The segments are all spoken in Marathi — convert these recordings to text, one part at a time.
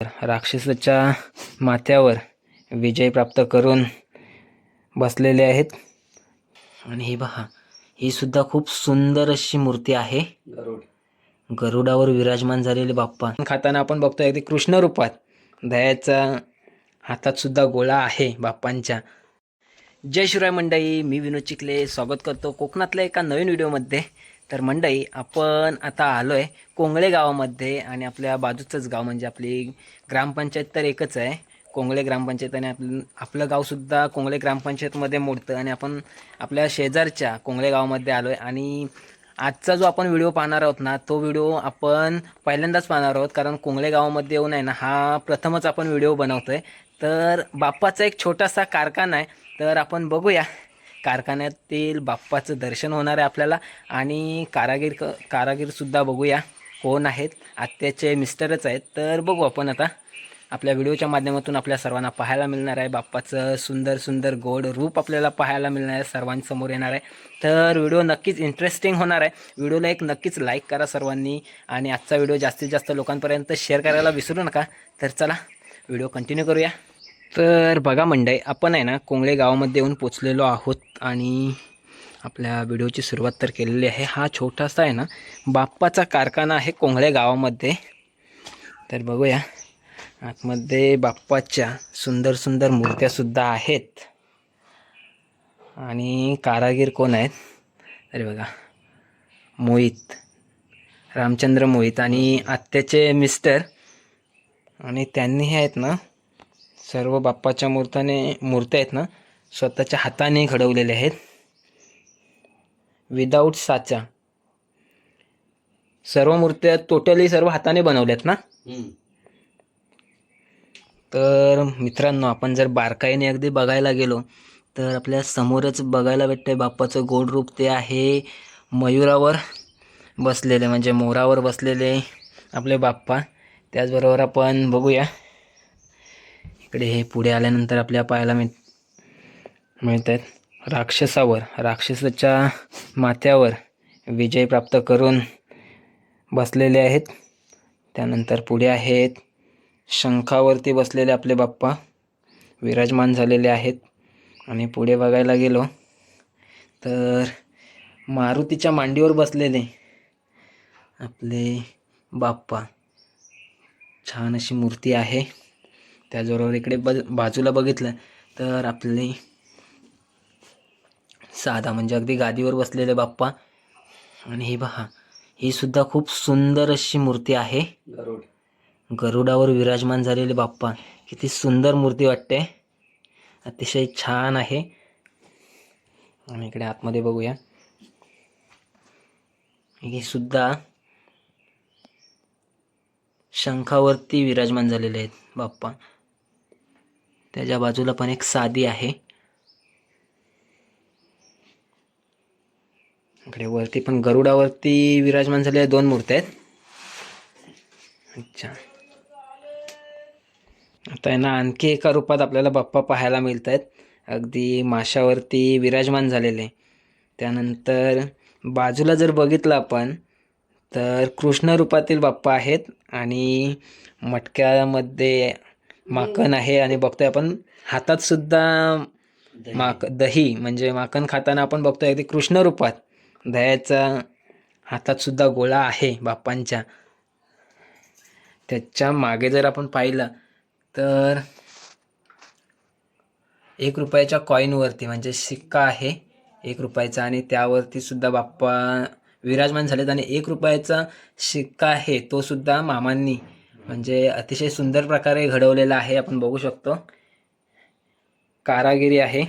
राक्षसाच्या माथ्यावर विजय प्राप्त करून बसलेले आहेत. आणि हे पहा ही सुद्धा खूप सुंदर अशी मूर्ती आहे. गरुडावर विराजमान झालेले बाप्पा. खाताना आपण बघतोय अगदी कृष्ण रूपात दयाचा हातात सुद्धा गोळा आहे बाप्पांच्या. जय शिवराय मंडई मी विनोद चिखले. स्वागत करतो कोकणातल्या एका नवीन व्हिडिओमध्ये. तर मंडई आपण आता आलो आहे कोंगळे गावामध्ये आणि आपल्या बाजूचंच गाव म्हणजे आपली ग्रामपंचायत तर एकच आहे. कोंगळे ग्रामपंचायत आणि आपलं आपलं गावसुद्धा कोंगळे ग्रामपंचायतमध्ये मोडतं आणि आपण आपल्या शेजारच्या कोंगळे गावामध्ये आलो आहे आणि आजचा जो आपण व्हिडिओ पाहणार आहोत ना तो व्हिडिओ आपण पहिल्यांदाच पाहणार आहोत कारण कोंगळे गावामध्ये येऊन आहे ना हा प्रथमच आपण व्हिडिओ बनवतो आहे तर बाप्पाचा एक छोटासा कारखाना आहे तर आपण बघूया. कारखान्यातील बाप्पाचं दर्शन होणार आहे आपल्याला. आणि कारागीर क कारागीरसुद्धा बघूया कोण आहेत. आत्याचे मिस्टरच आहेत. तर बघू आपण आता. आपल्या व्हिडिओच्या माध्यमातून आपल्या सर्वांना पाहायला मिळणार आहे. बाप्पाचं सुंदर सुंदर गोड रूप आपल्याला पाहायला मिळणार आहे. सर्वांसमोर येणार आहे. तर व्हिडिओ नक्कीच इंटरेस्टिंग होणार आहे. व्हिडिओला एक नक्कीच लाईक करा सर्वांनी. आणि आजचा व्हिडिओ जास्तीत जास्त लोकांपर्यंत शेअर करायला विसरू नका. तर चला व्हिडिओ कंटिन्यू करूया. तर बघा मंडई आपण आहे ना कोंगळे गावामध्ये येऊन पोचलेलो आहोत आणि आपल्या व्हिडिओची सुरुवात तर केलेली आहे. हा छोटासा आहे ना बाप्पाचा कारखाना आहे कोंगळे गावामध्ये. तर बघूया आतमध्ये बाप्पाच्या सुंदर सुंदर मूर्त्यासुद्धा आहेत. आणि कारागीर कोण आहेत? अरे बघा मोहित रामचंद्र मोहित आणि आत्याचे मिस्टर. आणि त्यांनीही आहेत ना सर्व बाप्पाच्या मूर्ताने मूर्त्या आहेत ना स्वतःच्या हाताने घडवलेल्या आहेत. विदाऊट साचा. सर्व मूर्त्या टोटली सर्व हाताने बनवल्यात ना? तर मित्रांनो आपण जर बारकाईने अगदी बघायला गेलो तर आपल्या समोरच बघायला भेटतंय बाप्पाचं गोड रूप ते आहे मयुरावर बसलेले म्हणजे मोरावर बसलेले आपले बाप्पा. त्याचबरोबर आपण बघूया. इकडे हे पुढे आल्यानंतर आपल्या पाहायला मिळ मिळत आहेत राक्षसावर राक्षसाच्या माथ्यावर विजय प्राप्त करून बसलेले आहेत. त्यानंतर पुढे आहेत शंखावरती बसलेले आपले बाप्पा. विराजमान झालेले आहेत. आणि पुढे बघायला गेलो तर मारुतीच्या मांडीवर बसलेले आपले बाप्पा. छान अशी मूर्ती आहे. त्याचबरोबर इकडे ब बाजूला बघितलं तर आपले साधा म्हणजे अगदी गादीवर बसलेले बाप्पा. आणि हे पहा ही सुद्धा खूप सुंदर अशी मूर्ती आहे. गरुडावर विराजमान झालेले बाप्पा. किती सुंदर मूर्ती वाटते. अतिशय छान आहे. आणि इकडे आतमध्ये बघूया. हे सुद्धा शंखावरती विराजमान झालेले आहेत बाप्पा. त्याच्या बाजूला पण एक साधी आहे. इकडे वरती पण गरुडावरती विराजमान झालेल्या दोन मूर्त्या आहेत. अच्छा. आता आहे ना आणखी एका रूपात आपल्याला बाप्पा पाहायला मिळत आहेत अगदी माशावरती विराजमान झालेले. त्यानंतर बाजूला जर बघितलं आपण तर कृष्ण रूपातील बाप्पा आहेत आणि मटक्यामध्ये माखन आहे आणि बघतोय आपण. हातात सुद्धा माक दही म्हणजे माखन खाताना आपण बघतोय अगदी कृष्ण रूपात. दह्याचा हातात सुद्धा गोळा आहे बाप्पांच्या. त्याच्यामागे जर आपण पाहिलं तर एक रुपयाच्या कॉईनवरती म्हणजे सिक्का आहे एक रुपयाचा आणि त्यावरती सुद्धा बाप्पा विराजमान झालेत आणि एक रुपयाचा शिक्का आहे तो सुद्धा मामांनी म्हणजे अतिशय सुंदर प्रकारे घडवलेला आहे आपण बघू शकतो. कारागिरी आहे.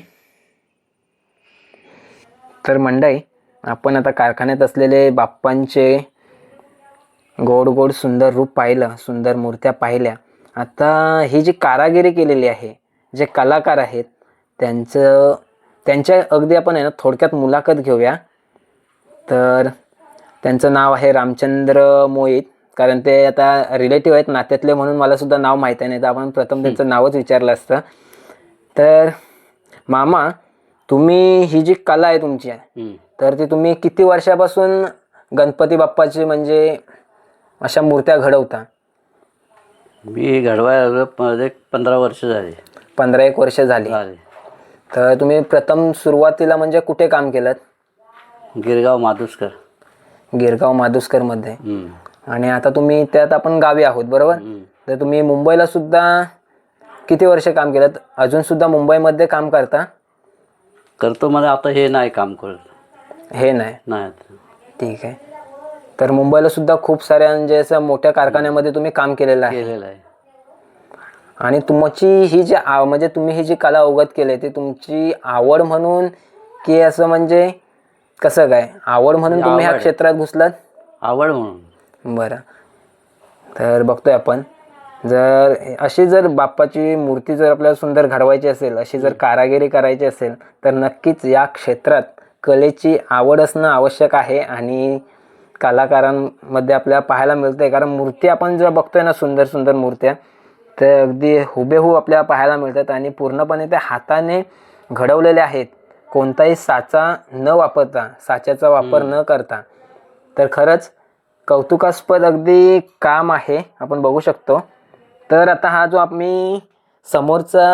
तर मंडई आपण आता कारखान्यात असलेले बाप्पांचे गोड गोड सुंदर रूप पाहिलं सुंदर मूर्त्या पाहिल्या. आता ही जी कारागिरी केलेली आहे जे कलाकार आहेत त्यांचं त्यांच्या अगदी आपण आहे ना थोडक्यात मुलाखत घेऊया. तर त्यांचं नाव आहे रामचंद्र मोहित कारण ते आता रिलेटिव्ह आहेत नात्यातले म्हणून मला सुद्धा नाव माहीत आहे नाही तर आपण प्रथम त्यांचं नावच विचारलं असतं. तर मामा तुम्ही ही जी कला आहे तुमची तर ती तुम्ही किती वर्षापासून गणपती बाप्पाची म्हणजे अशा मूर्त्या घडवता? मी घडवायला पंधरा वर्ष झाली. पंधरा एक वर्ष झाली. तर तुम्ही प्रथम सुरुवातीला म्हणजे कुठे काम केलं गिरगाव माधुसकर. गिरगाव माधुसकरमध्ये. आणि आता तुम्ही त्यात आपण गावी आहोत बरोबर. तर तुम्ही मुंबईला सुद्धा किती वर्ष काम केलं अजून सुद्धा मुंबईमध्ये काम करता? करतो मला आता हे नाही काम करत हे नाही. ठीक आहे. तर मुंबईला सुद्धा खूप साऱ्या म्हणजे असं मोठ्या कारखान्यामध्ये तुम्ही काम केलेलं आहे. आणि तुमची ही जी म्हणजे तुम्ही ही जी कला अवगत केली ती तुमची आवड म्हणून की असं म्हणजे कसं काय? आवड म्हणून तुम्ही ह्या. क्षेत्रात घुसलात? आवड म्हणून. बरं. तर बघतोय आपण. जर अशी जर बाप्पाची मूर्ती जर आपल्याला सुंदर घडवायची असेल अशी जर कारागिरी करायची असेल तर नक्कीच या क्षेत्रात कलेची आवड असणं आवश्यक आहे आणि कलाकारांमध्ये आपल्याला पाहायला मिळते कारण मूर्ती आपण जर बघतोय ना सुंदर सुंदर मूर्त्या तर अगदी हुबेहूब आपल्याला पाहायला मिळतात आणि पूर्णपणे त्या हाताने घडवलेल्या आहेत. कोणताही साचा न वापरता साच्याचा वापर न करता. तर खरंच कौतुकास्पद अगदी काम आहे आपण बघू शकतो. तर आता हा जो आम्ही समोरचा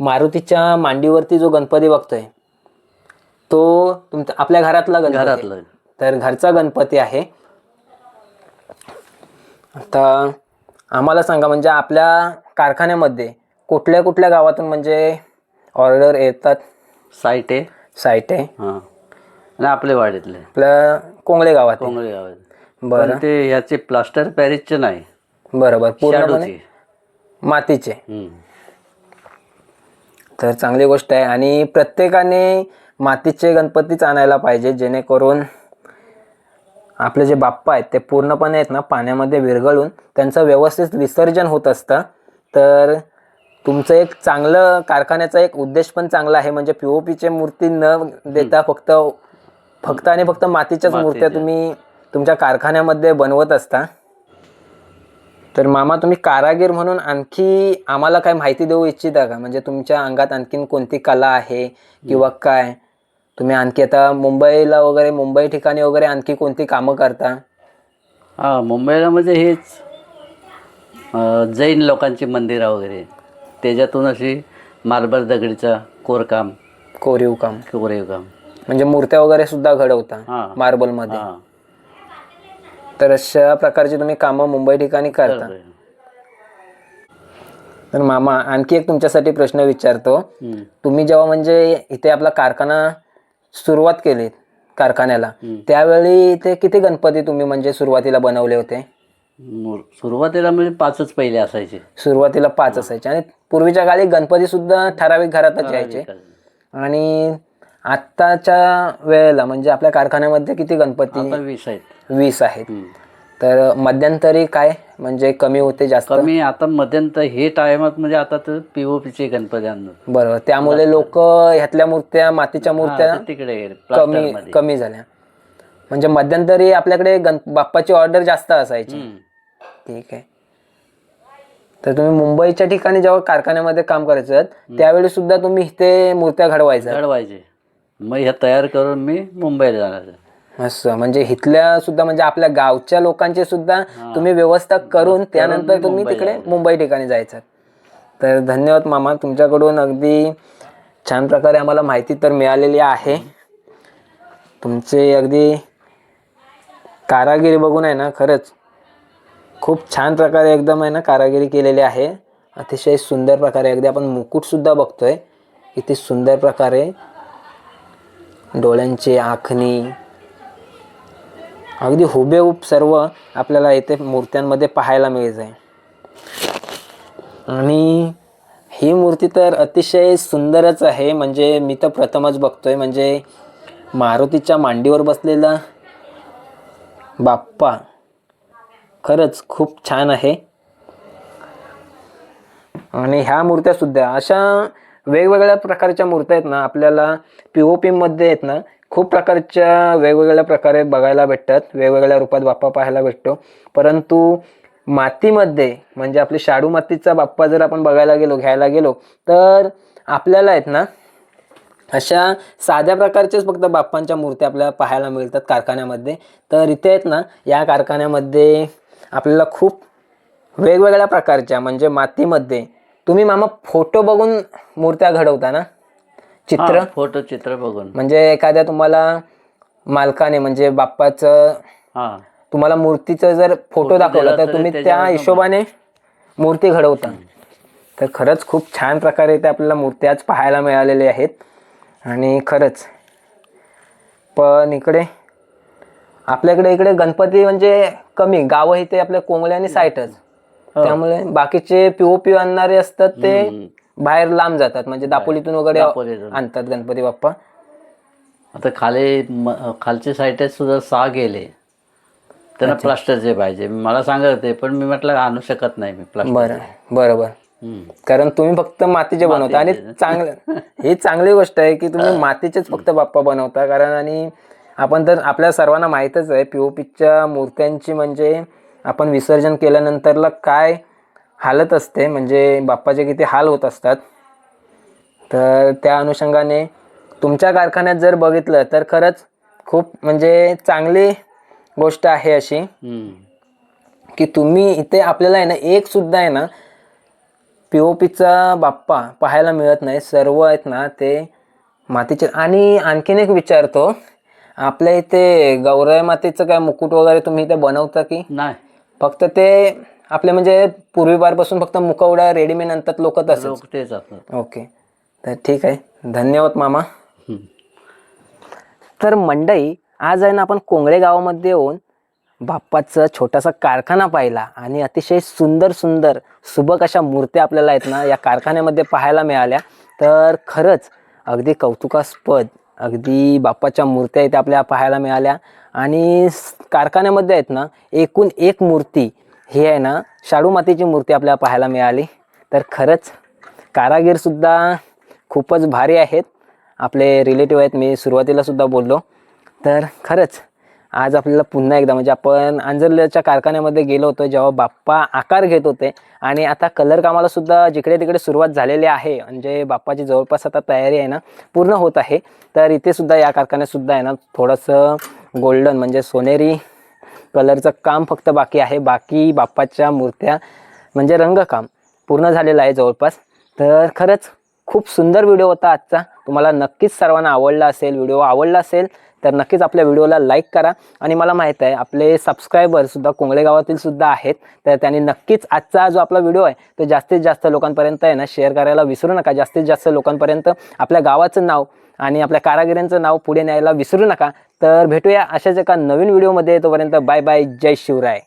मारुतीच्या मांडीवरती जो गणपती बघतोय तो तुमच्या आपल्या घरातला गणपती. तर घरचा गणपती आहे. आता आम्हाला सांगा म्हणजे आपल्या कारखान्यामध्ये कुठल्या कुठल्या गावातून म्हणजे ऑर्डर येतात? साईट आहे साईट आहे हां. आणि आपले वाडीतले. आपल्या कोंगळे गावात. कोंगळे गावात बरं. पण ते ह्याचे प्लास्टर पॅरिसचे नाही. बरोबर. पूर्णपणे शाडूचे मातीचे. हम्म. तर चांगली गोष्ट आहे. आणि प्रत्येकाने मातीचे गणपतीच आणायला पाहिजे जेणेकरून आपले जे बाप्पा आहेत ते पूर्णपणे आहेत ना पाण्यामध्ये विरघळून त्यांचं व्यवस्थित विसर्जन होत असतं. तर तुमचं एक चांगलं कारखान्याचा एक उद्देश पण चांगला आहे. म्हणजे पी ओ पीचे मूर्ती न देता फक्त फक्त आणि फक्त मातीच्याच मूर्त्या तुम्ही तुमच्या कारखान्यामध्ये बनवत असता? तर मामा तुम्ही कारागीर म्हणून आणखी आम्हाला काय माहिती देऊ इच्छिता का? म्हणजे तुमच्या अंगात आणखीन कोणती कला आहे किंवा काय? तुम्ही आणखी आता मुंबईला वगैरे मुंबई ठिकाणी वगैरे आणखी कोणती कामं करता? हा मुंबईला म्हणजे हेच. अं, जैन लोकांची मंदिरं वगैरे. त्याच्यातून अशी मार्बल दगडीचा कोरकाम. कोरीव काम कोरीव काम म्हणजे मूर्त्या वगैरे सुद्धा घडवता हा. मार्बलमध्ये? हा. तर अशा प्रकारची तुम्ही कामं मुंबई ठिकाणी करता. तर मामा आणखी एक तुमच्यासाठी प्रश्न विचारतो. तुम्ही जेव्हा म्हणजे इथे आपला कारखाना सुरुवात केली कारखान्याला. त्यावेळी इथे किती गणपती तुम्ही म्हणजे सुरुवातीला बनवले होते? सुरुवातीला म्हणजे पाचच पहिले असायचे. सुरुवातीला पाच असायचे. आणि पूर्वीच्या काळी गणपती सुद्धा ठराविक घरातच यायचे. आणि आत्ताच्या वेळेला म्हणजे आपल्या कारखान्यामध्ये किती गणपती? वीस आहेत. वीस आहेत. हम्म. तर मध्यंतरी काय? म्हणजे कमी होते जास्त? कमी आता मध्यंतर हे टायमात म्हणजे आता तर पीओपीचे गणपती आणणार. बरोबर. त्यामुळे लोक ह्यातल्या मूर्त्या मातीच्या मूर्त्या तिकडे कमी. कमी झाल्या. म्हणजे मध्यंतरी आपल्याकडे गण बाप्पाची ऑर्डर जास्त असायची. हम्म. ठीक आहे. तर तुम्ही मुंबईच्या ठिकाणी जेव्हा कारखान्यामध्ये काम करायचं त्यावेळी सुद्धा तुम्ही इथे मूर्त्या घडवायच्या घडवायचे. मग ह्या तयार करून मी मुंबईला जाणार असं म्हणजे इथल्या सुद्धा म्हणजे आपल्या गावच्या लोकांची सुद्धा तुम्ही व्यवस्था करून त्यानंतर तुम्ही तिकडे मुंबई ठिकाणी जायचं. तर धन्यवाद मामा तुमच्याकडून अगदी छान प्रकारे आम्हाला माहिती तर मिळालेली आहे. तुमचे अगदी कारागिरी बघून आहे ना खरंच खूप छान प्रकारे एकदम आहे ना कारागिरी केलेली आहे. अतिशय सुंदर प्रकारे अगदी आपण मुकुट सुद्धा बघतोय. किती सुंदर प्रकारे डोळ्यांची आखणी. अगदी हुबेहूब सर्व आपल्याला इथे मूर्त्यांमध्ये पाहायला मिळत आहे आणि ही मूर्ती तर अतिशय सुंदरच आहे. म्हणजे मी तर प्रथमच बघतोय. म्हणजे मारुतीच्या मांडीवर बसलेला बाप्पा. खरंच खूप छान आहे. आणि ह्या मूर्त्या सुद्धा अशा वेगवेगळ्या प्रकारच्या मूर्त्या आहेत ना आपल्याला पी ओ पीमध्ये आहेत ना खूप प्रकारच्या वेगवेगळ्या प्रकारे बघायला भेटतात वेगवेगळ्या रूपात बाप्पा पाहायला भेटतो. परंतु मातीमध्ये म्हणजे आपली शाडू मातीचा बाप्पा जर आपण बघायला गेलो घ्यायला गेलो तर आपल्याला आहेत ना अशा साध्या प्रकारचेच फक्त बाप्पांच्या मूर्त्या आपल्याला पाहायला मिळतात कारखान्यामध्ये. तर इथे आहेत ना या कारखान्यामध्ये आपल्याला खूप वेगवेगळ्या प्रकारच्या म्हणजे मातीमध्ये तुम्ही मामा फोटो बघून मूर्त्या घडवता ना चित्र फोटो चित्र बघून. म्हणजे एखाद्या तुम्हाला मालकाने म्हणजे बाप्पाचं तुम्हाला मूर्तीचं जर फोटो दाखवला तर तुम्ही त्या हिशोबाने मूर्ती घडवता. तर खरंच खूप छान प्रकारे ते आपल्याला मूर्ती आज पाहायला मिळालेल्या आहेत. आणि खरंच पण इकडे आपल्याकडे इकडे गणपती म्हणजे कमी गावं इथे आपल्या आणि साईटच. त्यामुळे बाकीचे पिओ पिओ आणणारे असतात ते. बाहेर लांब जातात. म्हणजे दापोलीतून वगैरे दापोलीतून. आणतात गणपती बाप्पा. आता खाली म- खालचे साईड सुद्धा सहा गेले. त्यांना प्लास्टरचे पाहिजे. मला सांगत होते पण मी म्हटलं आणू शकत नाही मी प्लास्टर बरं बरोबर. कारण तुम्ही फक्त मातीचे बनवता आणि चांगलं ही चांगली गोष्ट आहे की तुम्ही मातीचेच फक्त बाप्पा बनवता. कारण आणि आपण तर आपल्या सर्वांना माहीतच आहे पीओपीच्या मूर्त्यांची म्हणजे आपण विसर्जन केल्यानंतरला काय हालत असते म्हणजे बाप्पाचे किती हाल होत असतात तर त्या अनुषंगाने तुमच्या कारखान्यात जर बघितलं तर खरंच खूप म्हणजे चांगली गोष्ट आहे अशी. की तुम्ही इथे आपल्याला आहे ना एक सुद्धा आहे ना पी ओ पीचा बाप्पा पाहायला मिळत नाही. सर्व आहेत ना ते मातीचे. आणि आणखीन एक विचारतो आपल्या इथे गौराई मातीचं काय मुकुट वगैरे तुम्ही इथे बनवता की? नाही. फक्त ते आपले म्हणजे पूर्वीपारपासून फक्त मुखवडा रेडीमेड आणतात लोक लोक तेच असतात ओके. तर ठीक आहे. धन्यवाद मामा. तर मंडई आज आहे ना आपण कोंगळे गावामध्ये येऊन बाप्पाचं छोटासा कारखाना पाहिला आणि अतिशय सुंदर सुंदर सुबक अशा मूर्त्या आपल्याला आहेत ना या कारखान्यामध्ये पाहायला मिळाल्या. तर खरंच अगदी कौतुकास्पद अगदी बाप्पाच्या मूर्त्या इथे आपल्याला पाहायला मिळाल्या. आणि कारखान्यामध्ये आहेत ना एकूण एक मूर्ती ही आहे ना शाडू मातीची मूर्ती आपल्याला पाहायला मिळाली. तर खरंच कारागीरसुद्धा खूपच भारी आहेत. आपले रिलेटिव्ह आहेत मी सुरुवातीला सुद्धा बोललो. तर खरंच आज आपल्याला पुन्हा एकदा म्हणजे आपण अंजरल्याच्या कारखान्यामध्ये गेलो होतो जेव्हा बाप्पा आकार घेत होते. आणि आता कलर कामाला सुद्धा जिकडे तिकडे सुरुवात झालेली आहे. म्हणजे बाप्पाची जवळपास आता तयारी आहे ना पूर्ण होत आहे. तर इथे सुद्धा या कारखान्यात सुद्धा आहे ना थोडंसं गोल्डन म्हणजे सोनेरी कलरचं काम फक्त बाकी आहे. बाकी बाप्पाच्या मूर्त्या म्हणजे रंगकाम पूर्ण झालेलं आहे जवळपास. तर खरंच खूप सुंदर व्हिडिओ होता आजचा. तुम्हाला नक्कीच सर्वांना आवडला असेल व्हिडिओ आवडला असेल तर नक्कीच आपल्या व्हिडिओला लाईक करा. आणि मला माहीत आहे आपले सबस्क्रायबरसुद्धा कोंगळे गावातील सुद्धा आहेत. तर त्यांनी नक्कीच आजचा जो आपला व्हिडिओ आहे तो जास्तीत जास्त लोकांपर्यंत आहे ना शेअर करायला विसरू नका. जास्तीत जास्त लोकांपर्यंत आपल्या गावाचं नाव आणि आपल्या कारागिरांचं नाव पुढे न्यायला विसरू नका. तर भेटूया अशाच एका नवीन व्हिडिओमध्ये तोपर्यंत बाय बाय जय शिवराय.